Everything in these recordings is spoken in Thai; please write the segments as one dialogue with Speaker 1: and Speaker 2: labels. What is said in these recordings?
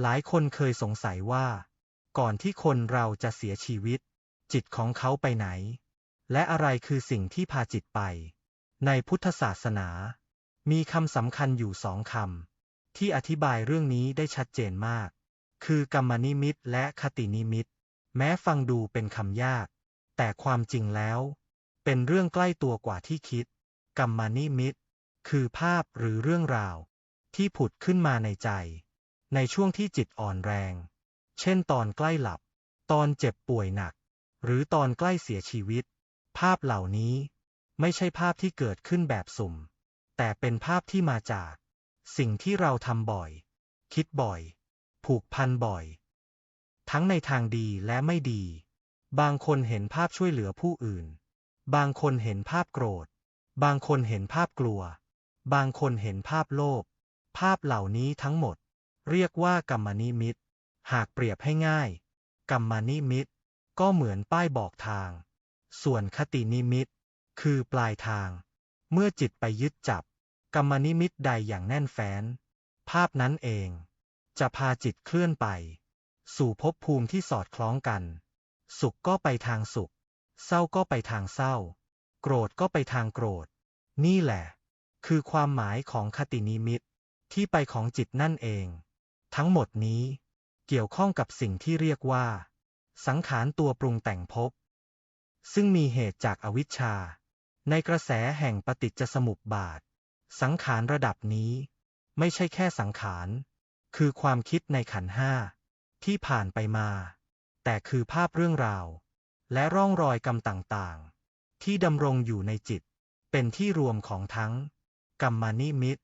Speaker 1: หลายคนเคยสงสัยว่า ก่อนที่คนเราจะเสียชีวิต จิตของเขาไปไหน และอะไรคือสิ่งที่พาจิตไป ในพุทธศาสนา มีคำสำคัญอยู่สองคำที่อธิบายเรื่องนี้ได้ชัดเจนมาก คือกรรมนิมิตและคตินิมิต แม้ฟังดูเป็นคำยาก แต่ความจริงแล้ว เป็นเรื่องใกล้ตัวกว่าที่คิด กรรมนิมิต คือภาพหรือเรื่องราว ที่ผุดขึ้นมาในใจ ในช่วงที่จิตอ่อนแรง เช่นตอนใกล้หลับ ตอนเจ็บป่วยหนัก หรือตอนใกล้เสียชีวิต ภาพเหล่านี้ไม่ใช่ภาพที่เกิดขึ้นแบบสุ่ม แต่เป็นภาพที่มาจาก สิ่งที่เราทำบ่อย คิดบ่อย ผูกพันบ่อย ทั้งในทางดีและไม่ดี บางคนเห็นภาพช่วยเหลือผู้อื่น บางคนเห็นภาพโกรธ บางคนเห็นภาพกลัว บางคนเห็นภาพโลภภาพเหล่านี้ทั้งหมด เรียกว่ากรรมนิมิต หากเปรียบให้ง่าย กรรมนิมิต ก็เหมือนป้ายบอกทาง ส่วนคตินิมิต คือปลายทาง เมื่อจิตไปยึดจับ กรรมนิมิตใดอย่างแน่นแฟ้น ภาพนั้นเอง จะพาจิตเคลื่อนไป สู่ภพภูมิที่สอดคล้องกัน สุขก็ไปทางสุข เศร้าก็ไปทางเศร้า โกรธก็ไปทางโกรธ นี่แหละ คือความหมายของคตินิมิตที่ไปของจิตนั่นเอง ทั้งหมดนี้ เกี่ยวข้องกับสิ่งที่เรียกว่า สังขารตัวปรุงแต่งภพ ซึ่งมีเหตุจากอวิชชา ในกระแสแห่งปฏิจจสมุปบาท สังขารระดับนี้ ไม่ใช่แค่สังขาร คือความคิดในขันห้า ที่ผ่านไปมา แต่คือภาพเรื่องราว และร่องรอยกรรมต่างๆ ที่ดำรงอยู่ในจิต เป็นที่รวมของทั้ง กรรมนิมิต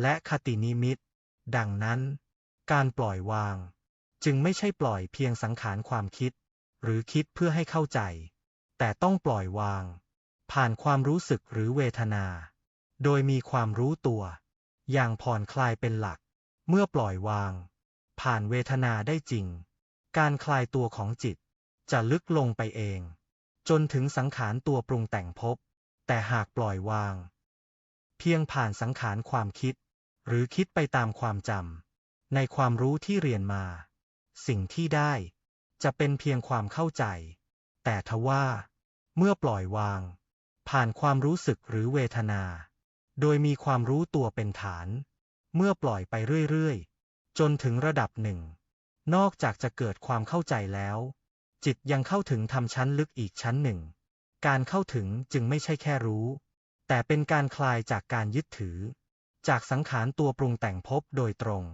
Speaker 1: และคตินิมิต ดังนั้น การปล่อยวาง จึงไม่ใช่ปล่อยเพียงสังขารความคิด หรือคิดเพื่อให้เข้าใจ แต่ต้องปล่อยวาง ผ่านความรู้สึกหรือเวทนา โดยมีความรู้ตัว อย่างผ่อนคลายเป็นหลัก เมื่อปล่อยวาง ผ่านเวทนาได้จริง การคลายตัวของจิต จะลึกลงไปเอง จนถึงสังขารตัวปรุงแต่งภพแต่หากปล่อยวาง เพียงผ่านสังขารความคิด หรือคิดไปตามความจำ ในความรู้ที่เรียนมา สิ่งที่ได้ จะเป็นเพียงความเข้าใจ แต่ทว่า เมื่อปล่อยวาง ผ่านความรู้สึกหรือเวทนา โดยมีความรู้ตัวเป็นฐาน เมื่อปล่อยไปเรื่อยๆ จนถึงระดับหนึ่ง นอกจากจะเกิดความเข้าใจแล้ว จิตยังเข้าถึงทำชั้นลึกอีกชั้นหนึ่ง การเข้าถึงจึงไม่ใช่แค่รู้ แต่เป็นการคลายจากการยึดถือ จากสังขารตัวปรุงแต่งภพโดยตรง